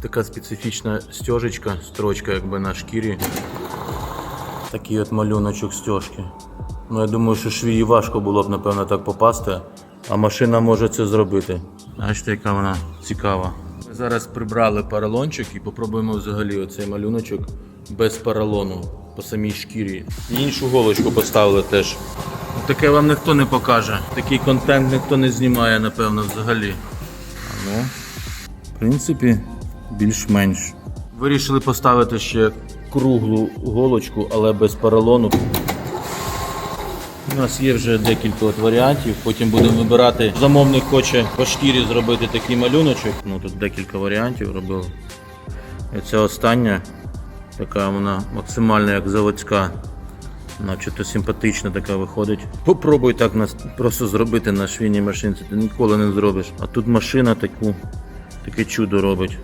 така специфічна стежечка, строчка якби на шкірі. Такий от малюночок стежки. Ну, я думаю, що швії важко було б, напевно, так попасти, а машина може це зробити. Бачите, яка вона цікава. Ми зараз прибрали поролончик і попробуємо взагалі оцей малюночок без поролону по самій шкірі. І іншу голочку поставили теж. Ну, Таке вам ніхто не покаже. Такий контент ніхто не знімає, напевно, взагалі. Ну, в принципі, більш-менш. Вирішили поставити ще круглу голочку, але без поролону. У нас є вже декілька от варіантів, потім будемо вибирати. Замовник хоче по шкірі зробити такий малюночок. Ну тут декілька варіантів робили. І це остання, така вона максимально як заводська. Начебто симпатична така виходить. Попробуй так нас просто зробити на швійній машинці, ти ніколи не зробиш. А тут машина таку, таке чудо робить.